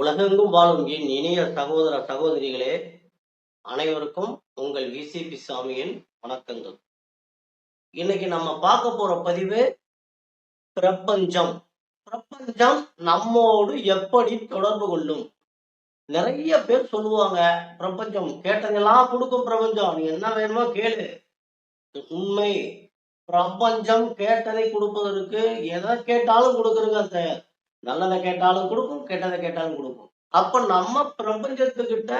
உலகெங்கும் வாழும் என் இனிய சகோதர சகோதரிகளே அனைவருக்கும் உங்கள் விசிபி சாமியின் வணக்கங்கள். இன்னைக்கு நம்ம பார்க்க போற பதிவு பிரபஞ்சம். பிரபஞ்சம் நம்மோடு எப்படி தொடர்பு கொள்ளும்? நிறைய பேர் சொல்லுவாங்க பிரபஞ்சம் கேட்டதெல்லாம் கொடுக்கும் பிரபஞ்சம். நீ என்ன வேணுமோ கேளு. உண்மை பிரபஞ்சம் கேட்டதை கொடுப்பதற்கு எதை கேட்டாலும் கொடுக்குறங்க தயார் நல்லதை கேட்டாலும் கொடுக்கும் கெட்டதை கேட்டாலும் கொடுக்கும். அப்ப நம்ம பிரபஞ்சத்துக்கிட்ட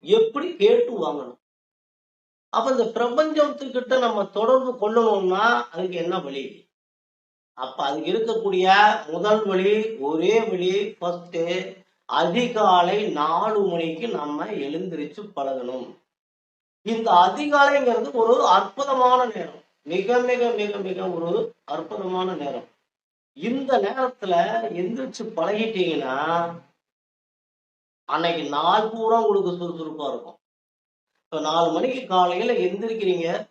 எப்படி கேட்டு வாங்கணும்? அப்ப இந்த பிரபஞ்சத்துக்கிட்ட நம்ம தொடர்பு கொள்ளணும்னா அதுக்கு என்ன வழி? அப்ப அதுக்கு இருக்கக்கூடிய முதல் வழி ஒரே வழி ஃபர்ஸ்ட் அதிகாலை நாலு மணிக்கு நம்ம எழுந்திருச்சு பழகணும். இந்த அதிகாலைங்கிறது ஒரு அற்புதமான நேரம். மிக மிக மிக மிக ஒரு அற்புதமான நேரம். இந்த நேரத்துல எந்திரிச்சு பழகிட்டீங்கன்னா அன்னைக்கு நாள் பூரா உங்களுக்கு சுறுசுறுப்பா இருக்கும். இப்போ நாலு மணிக்கு காலையில எந்திரிக்கிறீங்க.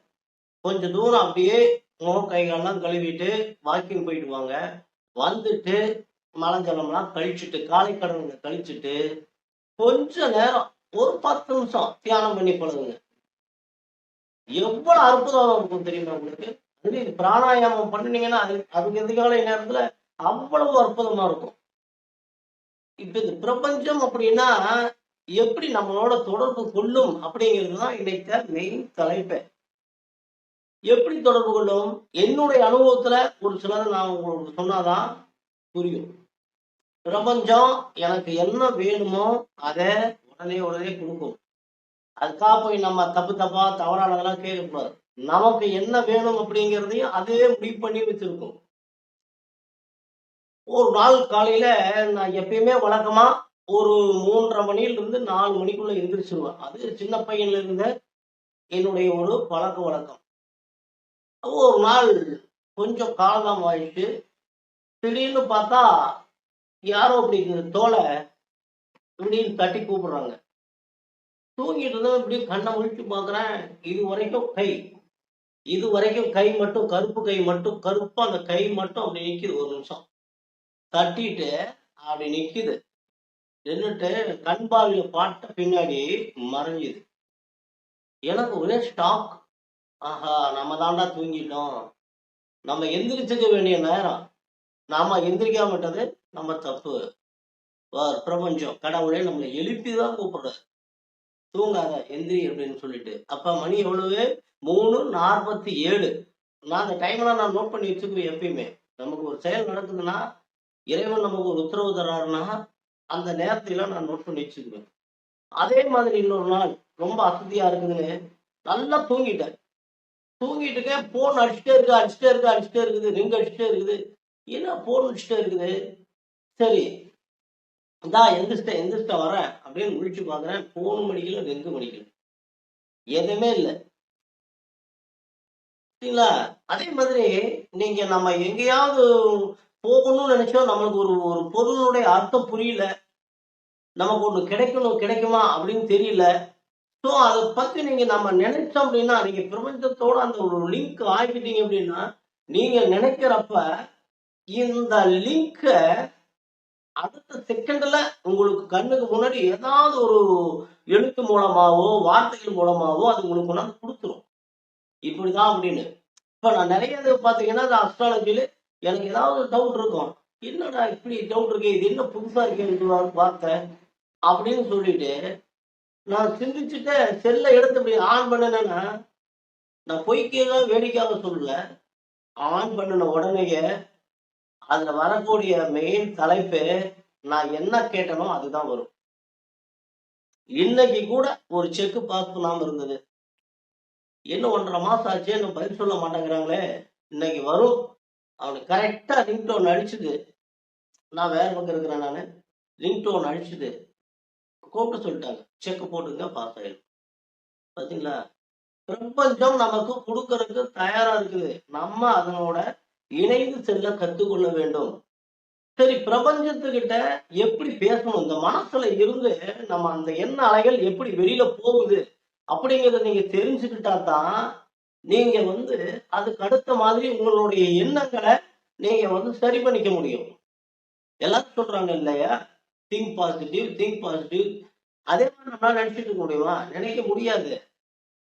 கொஞ்சம் தூரம் அப்படியே முகம் கைகாலெல்லாம் கழுவிட்டு வாக்கிங் போயிட்டு வாங்க. வந்துட்டு மலஞ்சலம்லாம் கழிச்சுட்டு காலை கடவுங்க கழிச்சுட்டு கொஞ்ச நேரம் ஒரு பத்து நிமிஷம் தியானம் பண்ணி பழகுங்க. எவ்வளவு அற்புதமா இருக்கும் தெரியுமா உங்களுக்கு? அது பிராணாயாமம் பண்ணினீங்கன்னா அது அதுக்கு எதிர்கால நேரத்துல அவ்வளவு அற்புதமா இருக்கும். இப்ப இந்த பிரபஞ்சம் அப்படின்னா எப்படி நம்மளோட தொடர்பு கொள்ளும் அப்படிங்கிறது தான் இன்னைக்கு மெயின் தலைப்பு. எப்படி தொடர்பு கொள்ளும்? என்னுடைய அனுபவத்துல ஒரு சிலதை நான் உங்களுக்கு சொன்னாதான் புரியும். பிரபஞ்சம் எனக்கு என்ன வேணுமோ அதை உடனே உடனே கொடுக்கும். அதுக்காக போய் நம்ம தப்பு தப்பா தவறானதெல்லாம் கேட்கக்கூடாது. நமக்கு என்ன வேணும் அப்படிங்கிறதையும் அதே முடிவு பண்ணி வச்சிருக்கும். ஒரு நாள் காலையில நான் எப்பயுமே வழக்கமா ஒரு மூன்றரை மணில இருந்து நாலு மணிக்குள்ள எந்திரிச்சிருவேன். அது சின்ன பையன்ல இருந்த என்னுடைய ஒரு பழக்க வழக்கம். ஒரு நாள் கொஞ்சம் காலம் ஆயிடுச்சு. திடீர்னு பார்த்தா யாரோ அப்படிங்கிற தோலை திடீர்னு தட்டி கூப்பிடுறாங்க. தூங்கிட்டு இருந்தவன் இப்படி கண்ணை முழிச்சு பார்க்குறேன். இது வரைக்கும் கை இது வரைக்கும் கை மட்டும் கருப்பு கை மட்டும் கருப்பு அந்த கை மட்டும் அப்படி நிக்குது ஒரு நிமிஷம். தட்டிட்டு அப்படி நிக்குது. நின்றுட்டு கண்பாவில பாட்ட பின்னாடி மறைஞ்சுது. எனக்கு ஒரே ஸ்டாக் ஆஹா நம்ம தாண்டா தூங்கிட்டோம். நம்ம எந்திரிச்சுக்க வேண்டிய நேரம். நாம எந்திரிக்காமட்டது நம்ம தப்பு. பிரபஞ்சம். கடவுளே நம்மளை எழுப்பி தான் கூப்பிடுறாரு. தூங்காத எந்திரி அப்படின்னு சொல்லிட்டு. அப்ப மணி எவ்வளவு? மூணு நாற்பத்தி ஏழு. நான் அந்த டைம்லாம் நான் நோட் பண்ணி வச்சுக்குவேன் எப்பயுமே. நமக்கு ஒரு செயல் நடக்குதுன்னா இறைவன் நமக்கு ஒரு உத்தரவு தர்றாருன்னா அந்த நேரத்தில நான் நோட் பண்ணி வச்சுக்குவேன். அதே மாதிரி இன்னொரு நாள் ரொம்ப அசதியா இருக்குதுன்னு நல்லா தூங்கிட்டேன். தூங்கிட்டுக்க போன் அடிச்சுட்டே இருக்கு அடிச்சுட்டே இருக்கு அடிச்சுட்டே இருக்குது ரிங் அடிச்சுட்டே இருக்குது. என்ன போன் அடிச்சுட்டே இருக்குது? சரி இந்தா எந்திரிச்சிட்ட எந்திரிச்சிட்ட வரேன் அப்படின்னு முழிச்சு பார்க்குறேன். மூணு மணிக்கல ரெண்டு மணிக்கல எதுவுமே இல்லை. சரிங்களா அதே மாதிரி நீங்க நம்ம எங்கேயாவது போகணும்னு நினைச்சோம் நம்மளுக்கு ஒரு ஒரு பொருளுடைய அர்த்தம் புரியல. நமக்கு ஒண்ணு கிடைக்கணும் கிடைக்குமா அப்படின்னு தெரியல. ஸோ அதை பத்தி நீங்க நம்ம நினைச்சோம் அப்படின்னா நீங்க பிரபஞ்சத்தோட அந்த ஒரு லிங்க் ஆகிட்டீங்க அப்படின்னா நீங்க நினைக்கிறப்ப இந்த லிங்கை அடுத்த செகண்ட்ல உங்களுக்கு கண்ணுக்கு முன்னாடி ஏதாவது ஒரு எழுத்து மூலமாவோ வார்த்தைகள் மூலமாவோ அது உங்களுக்கு கொண்டாந்து கொடுத்துரும். இப்படிதான் அப்படின்னு. இப்ப நான் நிறைய இது பாத்தீங்கன்னா இந்த அஸ்ட்ராலஜில எனக்கு ஏதாவது டவுட் இருக்கும். என்னடா இப்படி டவுட் இருக்கு? இது என்ன புதுசா இருக்கேன்னு இந்த வார்த்தை அப்படின்னு சொல்லிட்டு நான் சிந்திச்சுட்டு செல்லை எடுத்து இப்படி ஆன் பண்ணினேன்னா நான் பொய்க்காக வேடிக்கையாக சொல்லல. ஆன் பண்ணின உடனேயே அதுல வரக்கூடிய மெயின் தலைப்பு நான் என்ன கேட்டனோ அதுதான் வரும். இன்னைக்கு கூட ஒரு செக் பாஸ் பண்ணாம இருந்தது. என்ன ஒன்றரை மாசம் ஆச்சு இன்னும் பதில் சொல்ல மாட்டேங்கிறாங்களே. இன்னைக்கு வரும். அவனுக்கு கரெக்டா ரிங் டோன் அடிச்சுது. நான் வேற பக்கம் இருக்கிறேன் நான். ரிங் டோன் அடிச்சுது. கூப்பிட்டு சொல்லிட்டாங்க. செக் போட்டுங்க பாஸ் ஆயிடும் பாத்தீங்களா? பிரபஞ்சம் நமக்கு கொடுக்கறதுக்கு தயாரா இருக்குது. நம்ம அதனோட இணைந்து செல்ல கத்துக்கொள்ள வேண்டும். சரி பிரபஞ்சத்துக்கிட்ட எப்படி பேசணும்? இந்த மனசுல இருந்து நம்ம அந்த எண்ண அலைகள் எப்படி வெளியில போகுது அப்படிங்கிறத நீங்க தெரிஞ்சுக்கிட்டா தான் நீங்க வந்து அதுக்கு அடுத்த மாதிரி உங்களுடைய எண்ணங்களை நீங்க வந்து சரி பண்ணிக்க முடியும். எல்லாரும் சொல்றாங்க இல்லையா? திங்க் பாசிட்டிவ் திங்க் பாசிட்டிவ் அதே மாதிரி நம்மளால நினைச்சிட்டு இருக்க முடியுமா? நினைக்க முடியாது.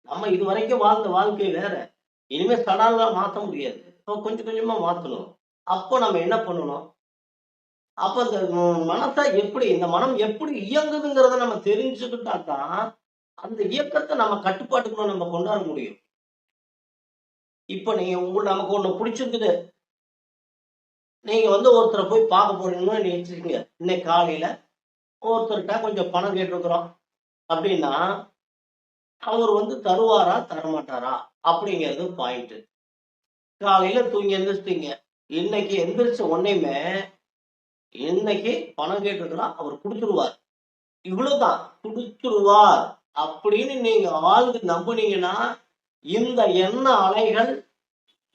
நம்ம இது வரைக்கும் வாழ்ந்த வாழ்க்கை வேற. இனிமே சடாலாம் மாற்ற முடியாது. கொஞ்சம் கொஞ்சமா மாத்தணும். அப்போ நம்ம என்ன பண்ணணும்? அப்போ இந்த மனசை எப்படி இந்த மனம் எப்படி இயங்குதுங்கிறத நம்ம தெரிஞ்சுக்கிட்டா தான் அந்த இயக்கத்தை நம்ம கட்டுப்பாட்டுக்குள்ள நம்ம கொண்டாட முடியும். இப்போ நீங்க உங்களுக்கு நமக்கு ஒன்று பிடிச்சிருக்குது. நீங்க வந்து ஒருத்தரை போய் பார்க்க போறீங்கன்னு நினைச்சிருக்கீங்க. இன்னைக்கு காலையில ஒருத்தர்கிட்ட கொஞ்சம் பணம் கேட்டிருக்கிறோம். அப்படின்னா அவர் வந்து தருவாரா தரமாட்டாரா? அப்படிங்கிறது பாயிண்ட் காலையில தூங்கி எந்திரிச்சிட்டீங்க. இன்னைக்கு எந்திரிச்ச உடனேயுமே இன்னைக்கு பணம் கேட்டிருக்கலாம் அவர் கொடுத்துருவார் இவ்வளவுதான் கொடுத்துருவார் அப்படின்னு நீங்க ஆழ்ந்து நம்புனீங்கன்னா இந்த எண்ண அலைகள்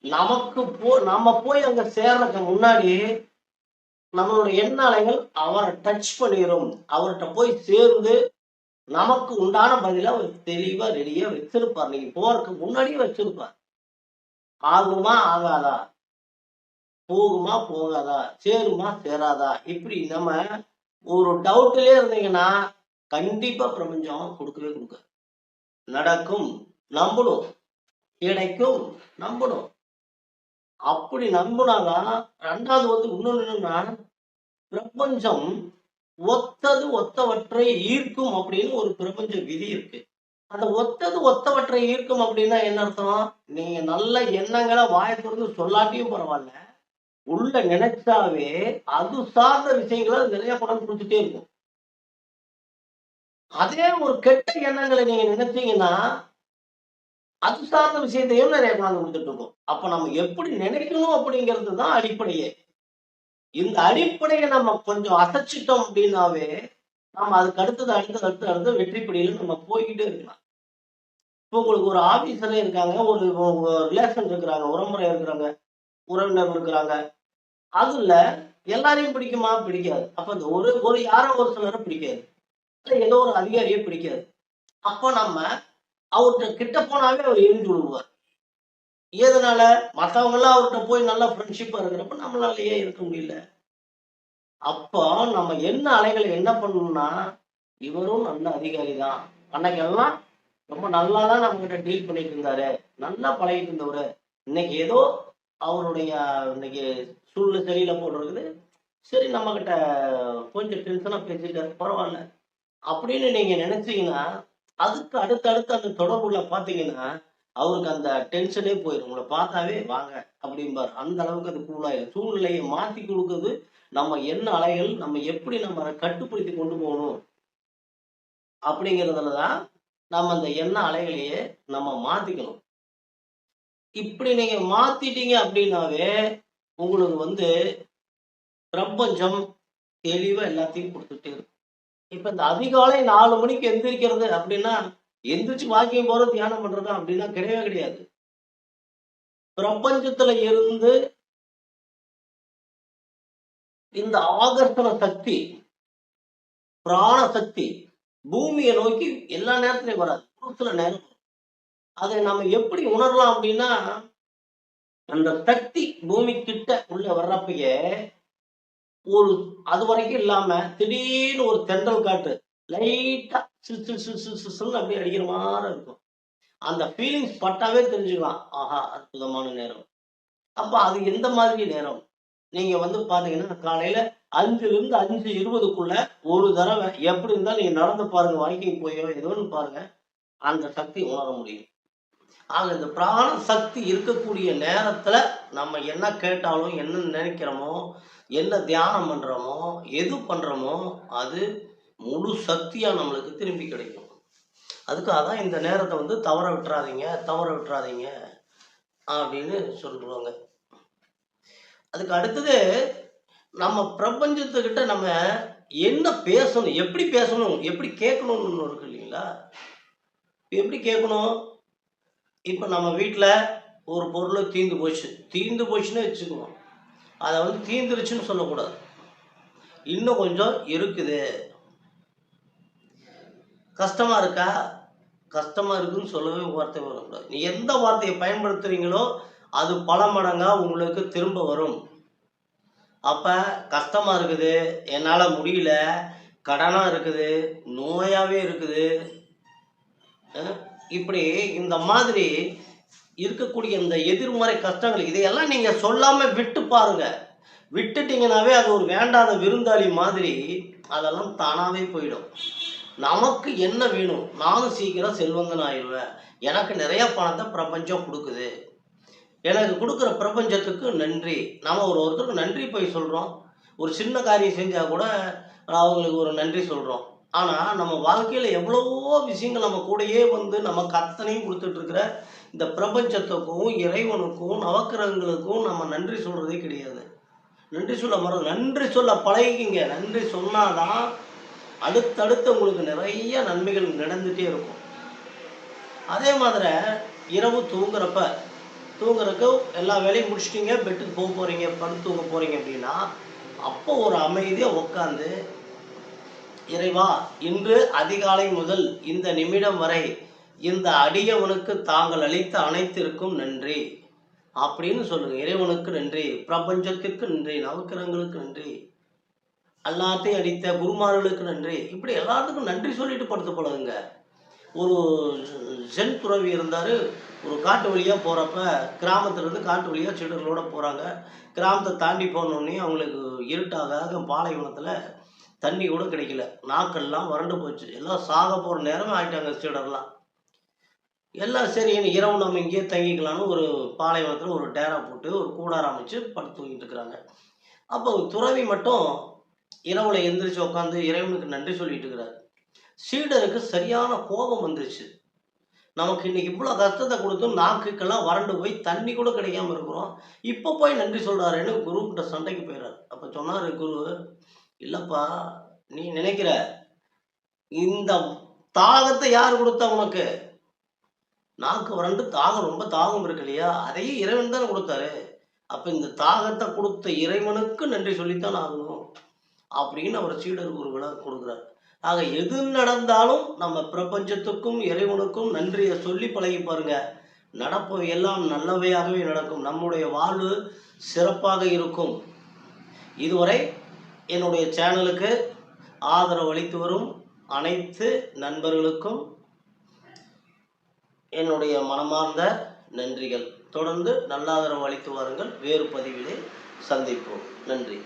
நமக்கு போ நம்ம போய் அங்க சேர்றதுக்கு முன்னாடி நம்மளோட எண்ண அலைகள் அவரை டச் பண்ணிரும். அவர்கிட்ட போய் சேர்ந்து நமக்கு உண்டான பதில அவர் தெளிவா ரெடியா வச்சிருப்பார். நீங்க போறதுக்கு முன்னாடியே வச்சிருப்பார். ஆகுமா ஆகாதா? போகுமா போகாதா? சேருமா சேராதா? இப்படி நம்ம ஒரு டவுட்லயே இருந்தீங்கன்னா கண்டிப்பா பிரபஞ்சம் கொடுக்கவே கொடுக்காது. நடக்கும் நம்பணும் கிடைக்கும் நம்பணும் அப்படி நம்பினாதான் ரெண்டாவது வந்து இன்னொன்னு என்னன்னா பிரபஞ்சம் ஒத்தது ஒத்தவற்றை ஈர்க்கும் அப்படின்னு ஒரு பிரபஞ்ச விதி இருக்கு. அந்த ஒத்தது ஒத்தவற்றை ஈர்க்கும் அப்படின்னா என்ன அர்த்தம்? நீங்க நல்ல எண்ணங்களை வாய திறந்து சொல்லாட்டியும் பரவாயில்ல. உள்ள நினைச்சாவே அது சார்ந்த விஷயங்களை நிறைய படம் கொடுத்துட்டே இருக்கும். அதே ஒரு கெட்ட எண்ணங்களை நீங்க நினைச்சீங்கன்னா அது சார்ந்த விஷயத்தையும் நிறைய கொண்டாந்து கொடுத்துட்டு இருக்கும். அப்ப நம்ம எப்படி நினைக்கணும் அப்படிங்கிறது தான் அடிப்படையே. இந்த அடிப்படையை நம்ம கொஞ்சம் அசைச்சிட்டோம் அப்படின்னாவே நம்ம அதுக்கு அடுத்தது அடுத்தது அடுத்து அடுத்து வெற்றி படியில நம்ம போய்கிட்டே இருக்கலாம். இப்போ உங்களுக்கு ஒரு ஆபீசரே இருக்காங்க ஒரு ரிலேஷன் இருக்கிறாங்க உறமுறை இருக்கிறாங்க உறவினர் இருக்கிறாங்க. அதுல எல்லாரையும் பிடிக்குமா? பிடிக்காது. அப்ப இந்த ஒரு ஒரு யாரோ ஒரு சிலரை பிடிக்காது. இல்லை ஏதோ ஒரு அதிகாரியே பிடிக்காது. அப்போ நம்ம அவர்கிட்ட கிட்ட போனாவே அவர் எழுந்து விடுவார். எதனால? மற்றவங்களாம் அவர்கிட்ட போய் நல்லா ஃப்ரெண்ட்ஷிப்பா இருக்கிறப்ப நம்மளாலேயே இருக்க முடியல. அப்போ நம்ம என்ன அலைகளை என்ன பண்ணணும்னா இவரும் நல்ல அதிகாரி தான். அன்னைக்கெல்லாம் ரொம்ப நல்லா தான் நம்ம கிட்ட டீல் பண்ணிட்டு இருந்தாரு நல்லா பழகிட்டு இருந்தவரு இன்னைக்கு ஏதோ அவருடைய இன்னைக்கு சூழ்நிலை சரியில்லை போட்டுருக்குது சரி நம்ம கிட்ட கொஞ்சம் டென்ஷனா பேசிட்டாரு. பரவாயில்ல. அப்படின்னு நீங்க நினைச்சீங்கன்னா அதுக்கு அடுத்தடுத்து அந்த தொடர்புல பாத்தீங்கன்னா அவருக்கு அந்த டென்ஷனே போயிடும் உங்களை பார்த்தாவே வாங்க அப்படிம்பார். அந்த அளவுக்கு அது கூலாயிடும் சூழ்நிலையை மாத்தி கொடுக்குறது நம்ம என்ன அலைகள் நம்ம எப்படி நம்ம கட்டுப்படுத்தி கொண்டு போகணும் அப்படிங்கிறதுல தான் நம்ம அந்த எண்ண அலைகளையே நம்ம மாத்திக்கணும். இப்படி நீங்க மாத்திட்டீங்க அப்படின்னாவே உங்களுக்கு வந்து பிரபஞ்சம் தெளிவா எல்லாத்தையும் கொடுத்துட்டே இருக்கும். இப்ப இந்த அதிகாலை நாலு மணிக்கு எந்திரிக்கிறது அப்படின்னா எந்திரிச்சு வாக்கியம் போறது தியானம் பண்றது அப்படின்னா கிடையவே கிடையாது. பிரபஞ்சத்துல இருந்து இந்த ஆகர்ஷண சக்தி பிராண சக்தி பூமியை நோக்கி எல்லா நேரத்திலையும் வராது. ஒரு சில நேரம் அதை நம்ம எப்படி உணரலாம் அப்படின்னா அந்த சக்தி பூமி கிட்ட உள்ள வர்றப்பயே ஒரு அது வரைக்கும் இல்லாம திடீர்னு ஒரு தென்றல் காட்டு லைட்டா சிசு சிசு சிசுன்னு அப்படியே அடிக்கிற மாதிரி இருக்கும். அந்த ஃபீலிங்ஸ் பட்டாவே தெரிஞ்சுக்கலாம். ஆஹா அற்புதமான நேரம். அப்ப அது எந்த மாதிரி நேரம்? நீங்க வந்து பாத்தீங்கன்னா காலையில அஞ்சிலிருந்து அஞ்சு இருபதுக்குள்ள ஒரு தடவை எப்படி இருந்தால் நீங்க நடந்து பாருங்க வாக்கிங் போயோ ஏதோன்னு பாருங்க. அந்த சக்தி உணர முடியும். ஆக இந்த பிராண சக்தி இருக்கக்கூடிய நேரத்துல நம்ம என்ன கேட்டாலும் என்ன நினைக்கிறோமோ என்ன தியானம் பண்றோமோ எது பண்றோமோ அது முழு சக்தியா நம்மளுக்கு திரும்பி கிடைக்கும். அதுக்காக தான் இந்த நேரத்தை வந்து தவற விட்டுறாதீங்க தவற விட்டுறாதீங்க அப்படின்னு சொல்லுவாங்க. அதுக்கு அடுத்தது நம்ம பிரபஞ்சத்துக்கிட்ட நம்ம என்ன பேசணும் எப்படி பேசணும் எப்படி கேட்கணும்னு இருக்கு இல்லைங்களா? எப்படி கேட்கணும்? இப்போ நம்ம வீட்டில் ஒரு பொருள் தீந்து போச்சு. தீந்து போச்சுன்னு வச்சுக்குவோம் அதை வந்து தீந்துருச்சுன்னு சொல்லக்கூடாது. இன்னும் கொஞ்சம் இருக்குது. கஷ்டமா இருக்கா? கஷ்டமா இருக்குன்னு சொல்லவே வார்த்தை வரக்கூடாது. நீ எந்த வார்த்தையை பயன்படுத்துறீங்களோ அது பல மடங்காக உங்களுக்கு திரும்ப வரும். அப்போ கஷ்டமாக இருக்குது என்னால் முடியல கடனாக இருக்குது நோயாகவே இருக்குது. இப்படி இந்த மாதிரி இருக்கக்கூடிய இந்த எதிர்மறை கஷ்டங்கள் இதையெல்லாம் நீங்கள் சொல்லாமல் விட்டு பாருங்கள் விட்டுட்டீங்கனாவே அது ஒரு வேண்டாத விருந்தாளி மாதிரி அதெல்லாம் தானாகவே போயிடும். நமக்கு என்ன வேணும்? நானும் சீக்கிரம் செல்வந்தன் ஆயிடுவேன் எனக்கு நிறைய பணத்தை பிரபஞ்சம் கொடுக்குது. எனக்கு கொடுக்குற பிரபஞ்சத்துக்கு நன்றி. நாம் ஒரு ஒருத்தருக்கு நன்றி போய் சொல்கிறோம் ஒரு சின்ன காரியம் செஞ்சால் கூட அவங்களுக்கு ஒரு நன்றி சொல்கிறோம் ஆனால் நம்ம வாழ்க்கையில் எவ்வளவோ விஷயங்கள் நம்ம கூடயே வந்து நமக்கு அத்தனையும் கொடுத்துட்ருக்கிற இந்த பிரபஞ்சத்துக்கும் இறைவனுக்கும் நவக்கிரகங்களுக்கும் நம்ம நன்றி சொல்கிறதே கிடையாது. நன்றி சொல்ல மரம் நன்றி சொல்ல பழகிக்கிங்க. நன்றி சொன்னாதான் அடுத்தடுத்து உங்களுக்கு நிறைய நன்மைகள் நடந்துகிட்டே இருக்கும். அதே மாதிரி இரவு தூங்குறப்ப தூங்குறதுக்கு எல்லா வேலையும் முடிச்சிட்டீங்க பெட்டுக்கு போக போகிறீங்க படுத்து தூங்க போகிறீங்க அப்படின்னா அப்போ ஒரு அமைதியாக உட்காந்து இறைவா இன்று அதிகாலை முதல் இந்த நிமிடம் வரை இந்த அடியவனுக்கு தாங்கள் அளித்த அனைத்திற்கும் நன்றி. அப்படின்னு சொல்லுங்க. இறைவனுக்கு நன்றி பிரபஞ்சத்திற்கு நன்றி நவக்கிரகங்களுக்கு நன்றி எல்லாத்தையும் அடித்த குருமார்களுக்கு நன்றி. இப்படி எல்லாத்துக்கும் நன்றி சொல்லிட்டு படுத்து பழகுங்க ஒரு சென் துறவி இருந்தார். ஒரு காட்டு வழியாக போகிறப்ப கிராமத்துலேருந்து காட்டு வழியாக சீடர்களோட போகிறாங்க கிராமத்தை தாண்டி போனோடனே அவங்களுக்கு இருட்டாக பாலைவனத்தில் தண்ணி கூட கிடைக்கல. நாக்கெல்லாம் வறண்டு போச்சு. எல்லாம் சாக போகிற நேரமே ஆகிட்டாங்க சீடர்லாம். எல்லாம் சரி இரவு நம்ம இங்கேயே தங்கிக்கலாம்னு ஒரு பாலைவனத்தில் ஒரு டேரா போட்டு ஒரு கூடாரம் அமைச்சு படுத்து தூங்கிட்டு இருக்கிறாங்க. அப்போ துறவி மட்டும் இரவுல எந்திரிச்சு உட்காந்து இறைவனுக்கு நன்றி சொல்லிட்டு இருக்கிறார். சீடருக்கு சரியான கோபம் வந்துருச்சு. நமக்கு இன்னைக்கு இவ்வளோ கஷ்டத்தை கொடுத்தும் நாக்குக்கெல்லாம் வறண்டு போய் தண்ணி கூட கிடைக்காம இருக்கிறோம். இப்போ போய் நன்றி சொல்கிறாருன்னு குருக்கிட்ட சண்டைக்கு போயிடுறாரு அப்போ சொன்னார் குரு இல்லைப்பா நீ நினைக்கிற இந்த தாகத்தை யார் கொடுத்தா உனக்கு? நாக்கு வறண்டு தாகம் ரொம்ப தாகம் இருக்கு இல்லையா? அதையே இறைவன் தானே கொடுத்தாரு. அப்போ இந்த தாகத்தை கொடுத்த இறைவனுக்கு நன்றி சொல்லித்தான் ஆகணும். அப்படின்னு அவர் சீடர் ஒரு கொடுக்குறாரு. ஆக எது நடந்தாலும் நம்ம பிரபஞ்சத்துக்கும் இறைவனுக்கும் நன்றியை சொல்லி பழகி பாருங்க. நடப்பு எல்லாம் நல்லவையாகவே நடக்கும். நம்முடைய வாழ்வு சிறப்பாக இருக்கும். இதுவரை என்னுடைய சேனலுக்கு ஆதரவு அளித்து வரும் அனைத்து நண்பர்களுக்கும் என்னுடைய மனமார்ந்த நன்றிகள். தொடர்ந்து நல்லாதரவு அளித்து வாருங்கள். வேறு பதிவிலே சந்திப்போம். நன்றி.